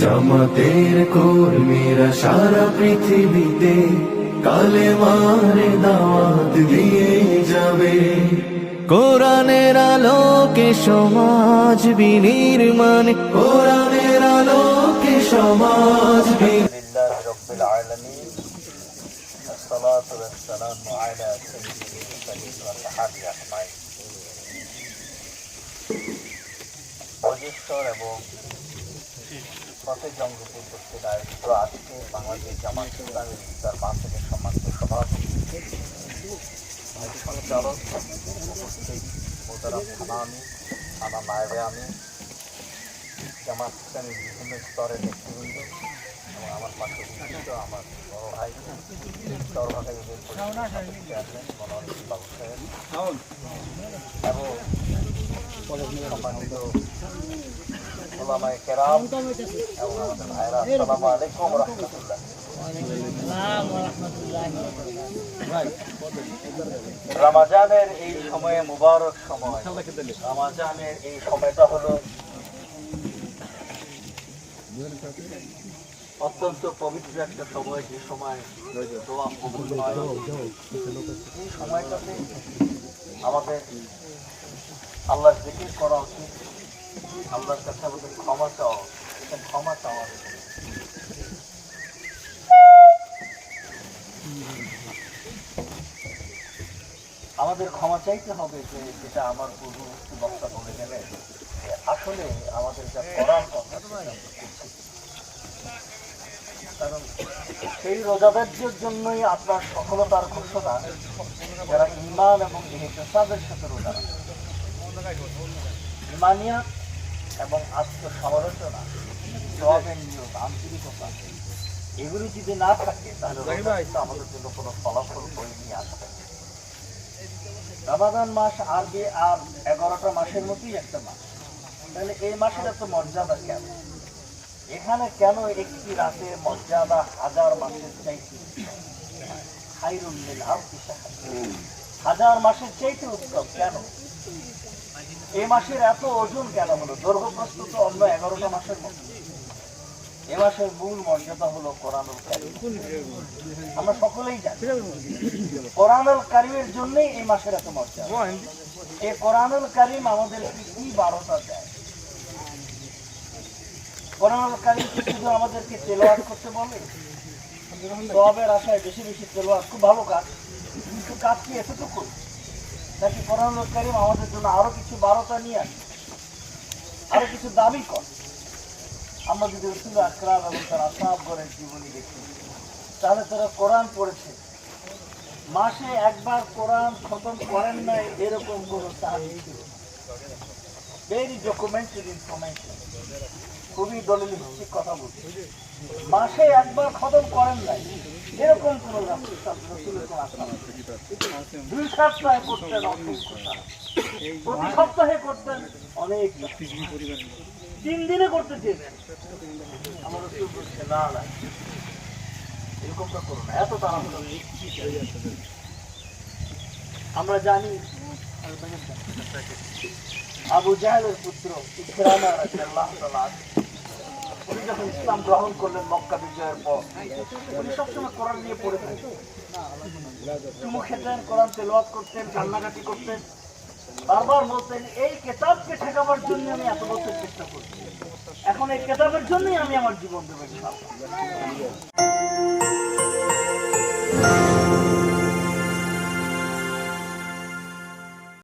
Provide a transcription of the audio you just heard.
জামাতের কর্মীরা সারা পৃথিবীতে কালে মারে দাওয়াত দিয়ে যাবে কোরআনের আলোকে সমাজ বিনির্মাণ কোরআনের আলোকে সমাজ বিনির্মাণ لله رب العالمين الصلاة والسلام على سيد المرسلين والصحابة أجمعين অজেশ্বর এবং জঙ্গপুর কর্তৃক আয়োজিত আজকে বাংলাদেশ জামাত ইসলামী তার মাসের সম্মানিত সভাপতি ভাই সঞ্চালক উপস্থিত মোতারাম থানা আমি থানা নায়বে আমি জামাত ইসলামীর বিভিন্ন স্তরের নেতৃবৃন্দ এবং আমার পাশে উপস্থিত আমার বড় ভাই সর্বভাগে চেয়ারম্যান মনোহর বাবু সাহেব। এবং রামাজানের এই সময়ে মুবারক সময়। রামাজানের এই সময়টা হলো অত্যন্ত পবিত্র একটা সময়, যে সময় দোয়া সময়টাতে আমাদের আল্লাহ জিকির করা উচিত আল্লাহর কাছে আমাদের ক্ষমা চাওয়া উচিত। ক্ষমা চাওয়া উচিত। আমাদের ক্ষমা চাইতে হবে যে যেটা আমার পূর্ববর্তী বক্তা বলে গেলে আসলে আমাদের যা করার কথা। কারণ সেই রোজাদারদের জন্যই আপনার সফলতার ঘোষণা, যারা ইমান এবং ইহতেসাবের সাথে রোজা রাখে ইমানিয়া এবং আত্মসমালোচনা জবাবের নিয়ত আন্তরিকতা এগুলি যদি না থাকে তাহলে আমাদের জন্য কোনো ফলাফল বই নিয়ে আসবে। রমাদান মাস আরবি আর এগারোটা মাসের মতোই একটা মাস। তাহলে এই মাসের এত মর্যাদা কেন? এখানে কেন একটি রাতে মর্যাদা হাজার মাসের চাইতে খাইরুল মিল হাজার মাসের চাইতে উৎসব কেন? এই মাসের এত ওজন কেন হলো? দৈর্ঘ্য প্রস্তুত অন্য এগারোটা মাসের মতো। এ মাসের মূল মর্যাদা হলো কোরআনুল কারিম। আমরা সকলেই জানি, কোরআনুল কারিমের জন্যই এই মাসের এত মর্যাদা। এই কোরআনুল কারিম আমাদের কি বারোটা দেয়। কোরআনুল কারিম শুধু আমাদেরকে তেলাওয়াত করতে বলে? সবের আশায় বেশি বেশি তেলাওয়াত, খুব ভালো কাজ। কিন্তু কাজ কি এতটুকু নাকি কোরআনুল কারিম আমাদের জন্য আরও কিছু বারোটা নিয়ে আসে। আরও কিছু দাবি কর। আমরা যদি রসুল আকরাম এবং তার আসাবগণের জীবনী দেখি, তাহলে তারা কোরআন পড়েছে। মাসে একবার কোরআন খতম করেন নাই, এরকম কোন সাহায্য ভেরি ডকুমেন্টেড ইনফরমেশন খুবই দলিল ভিত্তিক কথা বলছি মাসে একবার খতম করেন নাই। এরকম কোন। দুই সপ্তাহে করতেন প্রতি সপ্তাহে করতেন অনেক তিন দিনে করতে চেয়েছেন এরকমটা করো না। এত তাড়াহুড়ো আমরা জানি আবু জাহেলের পুত্র ইকরামা রাদিয়াল্লাহু তাআলা উনি যখন ইসলাম গ্রহণ করলেন মক্কা বিজয়ের পর। উনি সবসময় কোরআন নিয়ে পড়ে থাকতেন চুমু খেতেন কোরআন তেলোয়াত করতেন, কান্নাকাটি করতেন। বারবার বলতেন, এই কেতাবকে ঠেকাবার জন্য আমি এত বছর চেষ্টা করছি। এখন এই কেতাবের জন্যই আমি আমার জীবন দেবো